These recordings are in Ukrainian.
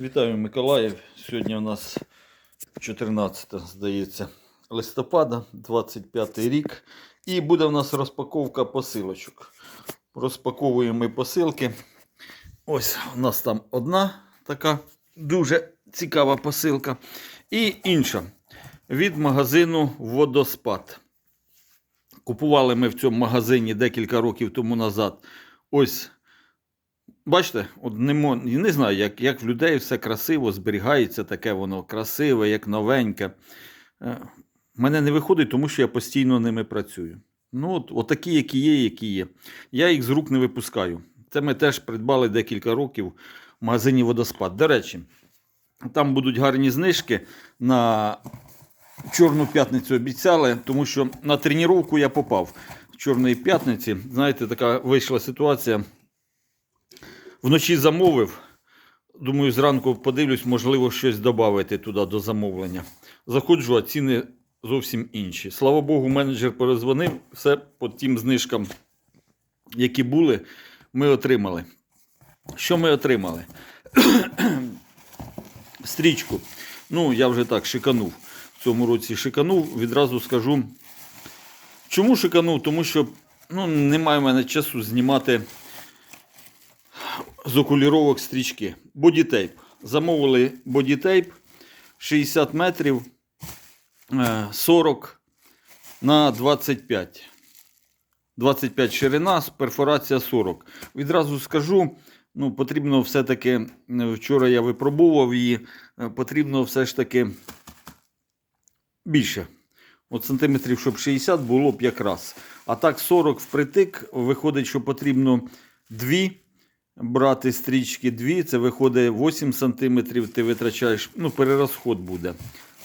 Вітаю Миколаїв. Сьогодні у нас 14, здається, листопада, 25 рік. І буде у нас розпаковка посилочок. Розпаковуємо посилки. Ось у нас там одна така дуже цікава посилка. І інша від магазину Водоспад. Купували ми в цьому магазині декілька років тому назад. Ось Бачите, от не, не знаю, як, як в людей все красиво зберігається, таке воно красиве, як новеньке. Е, Мене не виходить, тому що я постійно ними працюю. Ну, от, от такі, які є, які є. Я їх з рук не випускаю. Це ми теж придбали декілька років в магазині Водоспад. До речі, там будуть гарні знижки на Чорну п'ятницю обіцяли, тому що на тренування я попав Чорної п'ятниці. Знаєте, така вийшла ситуація. Вночі замовив. Думаю, зранку подивлюсь, можливо, щось додати туди до замовлення. Заходжу, а ціни зовсім інші. Слава Богу, менеджер перезвонив, все по тим знижкам, які були, ми отримали. Що ми отримали? Стрічку. Ну, я вже так шиканув. В цьому році шиканув. Відразу скажу. Чому шиканув? Тому що ну, немає в мене часу знімати з окуліровок стрічки. Бодітейп. Замовили бодітейп 60 метрів е, 40 на 25. 25 ширина, перфорація 40. Відразу скажу, ну, потрібно все-таки, е, вчора я випробував її, е, потрібно все ж таки більше. От сантиметрів, щоб 60 було б якраз. А так 40 впритик, виходить, що потрібно 2 брати стрічки 2, це виходить 8 сантиметрів, ти витрачаєш, ну, перерозход буде,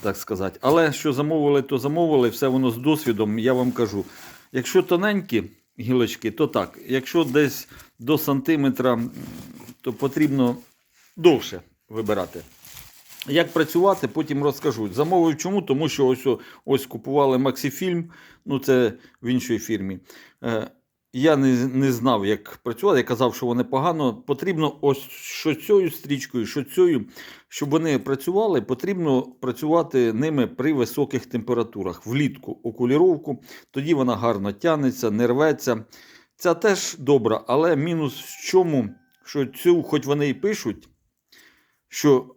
так сказати. Але що замовили, то замовили, все воно з досвідом, я вам кажу. Якщо тоненькі гілочки, то так. Якщо десь до сантиметра, то потрібно довше вибирати. Як працювати, потім розкажу. Замовив чому? Тому що ось, ось купували Максифільм, ну це в іншій фірмі. Я не, не знав, як працювати. Я казав, що вони погано. Потрібно ось що цією стрічкою, що цією, щоб вони працювали, потрібно працювати ними при високих температурах. Влітку окуліровку, тоді вона гарно тягнеться, не рветься. Ця теж добра, але мінус в чому, що цю, хоч вони і пишуть, що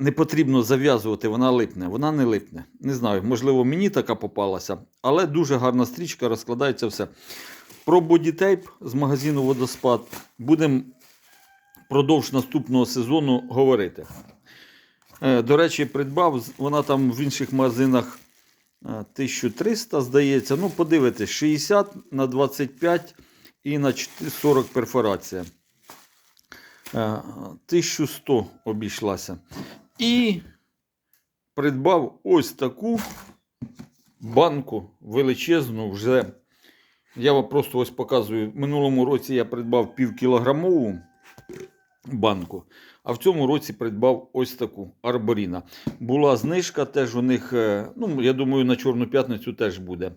не потрібно зав'язувати, вона липне. Вона не липне. Не знаю, можливо, мені така попалася, але дуже гарна стрічка, розкладається все. Про бодітейп з магазину Водоспад будемо впродовж наступного сезону говорити. Е, До речі, придбав, вона там в інших магазинах е, 1300, здається. Ну, подивитись, 60 на 25 і на 40 перфорація. Е, 1100 обійшлася. І придбав ось таку банку величезну вже. Я вам просто ось показую. В минулому році я придбав півкілограмову банку, а в цьому році придбав ось таку арборіна. Була знижка теж у них, е, ну, я думаю, на Чорну п'ятницю теж буде.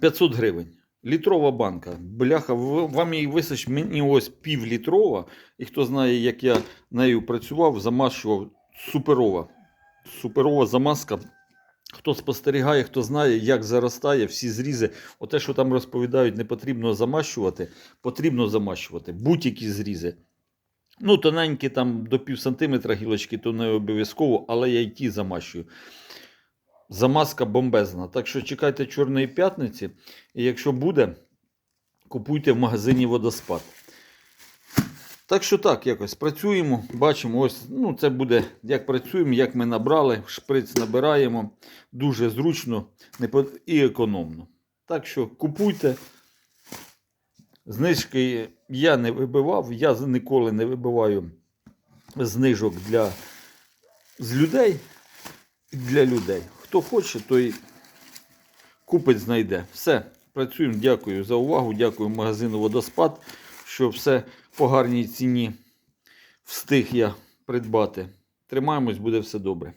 500 гривень. Літрова банка. Бляха, вам її висач мені ось півлітрова. І хто знає, як я нею працював, замащував суперова. Суперова замазка. Хто спостерігає, хто знає, як заростає всі зрізи. Оте, що там розповідають, не потрібно замащувати, потрібно замащувати будь-які зрізи. Ну, тоненькі там до пів сантиметра гілочки, то не обов'язково, але я й ті замащую. Замазка бомбезна. Так що чекайте Чорної п'ятниці. І якщо буде, купуйте в магазині водоспад. Так що так, якось працюємо, бачимо, ось ну, це буде, як працюємо, як ми набрали, шприц набираємо. Дуже зручно і економно. Так що купуйте. Знижки я не вибивав, я ніколи не вибиваю знижок для з людей для людей. Хто хоче, той купить, знайде. Все, працюємо. Дякую за увагу. Дякую магазину Водоспад, що все по гарній ціні встиг я придбати. Тримаємось, буде все добре.